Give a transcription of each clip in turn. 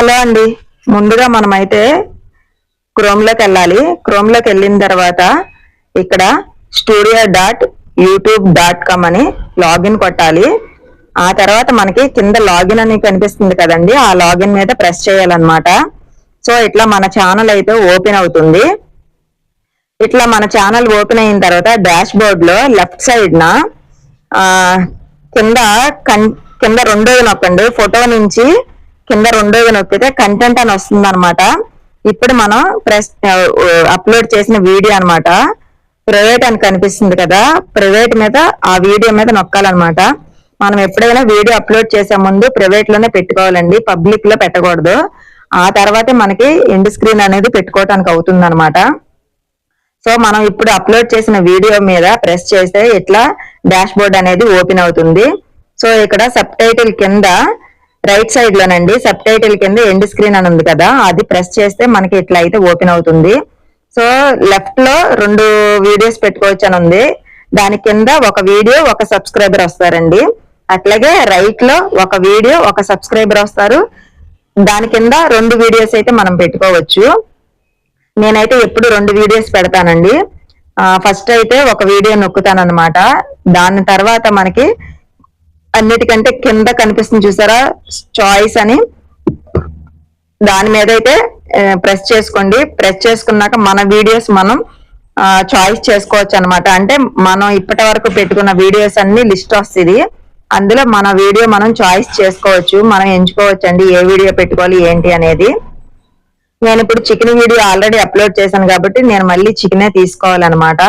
Hello అండి. ముందుగా మనమైతే క్రోమ్లోకి వెళ్ళాలి. క్రోమ్లోకి వెళ్ళిన తర్వాత ఇక్కడ studio dot YouTube dot com అని లాగిన్ కొట్టాలి. ఆ తర్వాత మనకి కింద లాగిన్ అని కనిపిస్తుంది కదండి. ఆ లాగిన్ మీద ప్రెస్ చేయాలన్నమాట. సో ఇట్లా మన ఛానల్ అయితే ఓపెన్ అవుతుంది. ఇట్లా మన ఛానల్ ఓపెన్ అయిన తర్వాత డాష్ బోర్డ్లో లెఫ్ట్ సైడ్ నా కింద కన్ కింద రెండోది నొక్కండి. ఫోటో నుంచి కింద రెండోది నొక్కితే కంటెంట్ అని వస్తుంది అనమాట ఇప్పుడు మనం ప్రెస్ అప్లోడ్ చేసిన వీడియో అనమాట ప్రైవేట్ అని కనిపిస్తుంది కదా ప్రైవేట్ మీద ఆ వీడియో మీద నొక్కాలన్నమాట. మనం ఎప్పుడైనా వీడియో అప్లోడ్ చేసే ముందు ప్రైవేట్లోనే పెట్టుకోవాలండి పబ్లిక్లో పెట్టకూడదు. ఆ తర్వాతే మనకి ఎండ్ స్క్రీన్ అనేది పెట్టుకోవటానికి అవుతుంది అనమాట సో మనం ఇప్పుడు అప్లోడ్ చేసిన వీడియో మీద ప్రెస్ చేస్తే ఇట్లా డాష్ బోర్డ్ అనేది ఓపెన్ అవుతుంది. సో ఇక్కడ సబ్ టైటిల్ కింద రైట్ సైడ్ లోనండి సబ్ టైటిల్ కింద ఎండ్ స్క్రీన్ అని ఉంది కదా అది ప్రెస్ చేస్తే మనకి ఇట్లా అయితే ఓపెన్ అవుతుంది. సో లెఫ్ట్లో రెండు వీడియోస్ పెట్టుకోవచ్చు అని ఉంది. దాని కింద ఒక వీడియో ఒక సబ్స్క్రైబర్ వస్తారండి. అట్లాగే రైట్లో ఒక వీడియో ఒక సబ్స్క్రైబర్ వస్తారు. దాని కింద రెండు వీడియోస్ అయితే మనం పెట్టుకోవచ్చు. నేనైతే ఎప్పుడు రెండు వీడియోస్ పెడతానండి. ఫస్ట్ అయితే ఒక వీడియో నొక్కుతాను అనమాట దాని తర్వాత మనకి అన్నిటికంటే కింద కనిపిస్తుంది చూసారా? చాయిస్ అని. దాని మీద అయితే ప్రెస్ చేసుకోండి. ప్రెస్ చేసుకున్నాక మన వీడియోస్ మనం చాయిస్ చేసుకోవచ్చు అనమాట అంటే మనం ఇప్పటి వరకు పెట్టుకున్న వీడియోస్ అన్ని లిస్ట్ వస్తుంది అందులో మన వీడియో మనం చాయిస్ చేసుకోవచ్చు మనం ఎంచుకోవచ్చు అండి. ఏ వీడియో పెట్టుకోవాలి ఏంటి అనేది. నేను ఇప్పుడు చికెన్ వీడియో ఆల్రెడీ అప్లోడ్ చేశాను కాబట్టి నేను మళ్ళీ చికెనే తీసుకోవాలన్నమాట.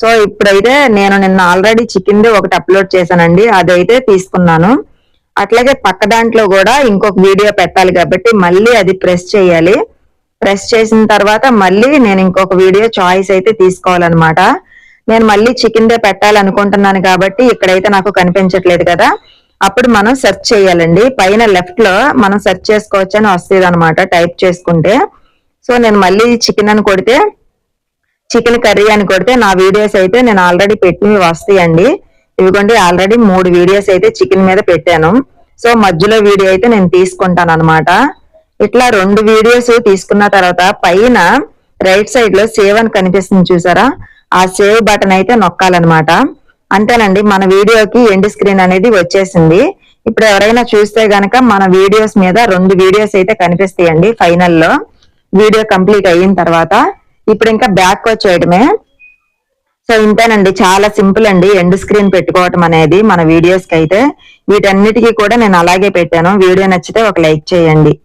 సో ఇప్పుడైతే నేను నిన్న ఆల్రెడీ చికెన్ ఒకటి అప్లోడ్ చేశానండి అదైతే తీసుకున్నాను. అట్లాగే పక్క దాంట్లో కూడా ఇంకొక వీడియో పెట్టాలి కాబట్టి మళ్ళీ అది ప్రెస్ చేయాలి. ప్రెస్ చేసిన తర్వాత మళ్ళీ నేను ఇంకొక వీడియో చాయిస్ అయితే తీసుకోవాలన్నమాట. నేను మళ్ళీ చికెన్ దే పెట్టాలనుకుంటున్నాను కాబట్టి ఇక్కడైతే నాకు కనిపించట్లేదు కదా. అప్పుడు మనం సెర్చ్ చేయాలండి. పైన లెఫ్ట్లో మనం సెర్చ్ చేసుకోవచ్చు అని వస్తుంది అనమాట టైప్ చేసుకుంటే. సో నేను మళ్ళీ చికెన్ అని కొడితే చికెన్ కర్రీ అని కొడితే నా వీడియోస్ అయితే నేను ఆల్రెడీ పెట్టినవి వస్తాయండి ఇదిగోండి ఆల్రెడీ మూడు వీడియోస్ అయితే చికెన్ మీద పెట్టాను. సో మధ్యలో వీడియో అయితే నేను తీసుకుంటాను అనమాట ఇట్లా రెండు వీడియోస్ తీసుకున్న తర్వాత పైన రైట్ సైడ్లో సేవ్ అని కనిపిస్తుంది చూసారా? ఆ సేవ్ బటన్ అయితే నొక్కాలన్నమాట. అంతేనండి మన వీడియోకి ఎండ్ స్క్రీన్ అనేది వచ్చేసింది. ఇప్పుడు ఎవరైనా చూస్తే గనక మన వీడియోస్ మీద రెండు వీడియోస్ అయితే కనిపిస్తాయండి ఫైనల్లో. వీడియో కంప్లీట్ అయిన తర్వాత ఇప్పుడు ఇంకా బ్యాక్ వచ్చేయడమే. సో ఇంతేనండి. చాలా సింపుల్ అండి. ఎండ్ స్క్రీన్ పెట్టుకోవటం అనేది మన వీడియోస్కి అయితే వీటన్నిటికీ కూడా నేను అలాగే పెట్టాను. వీడియో నచ్చితే ఒక లైక్ చేయండి.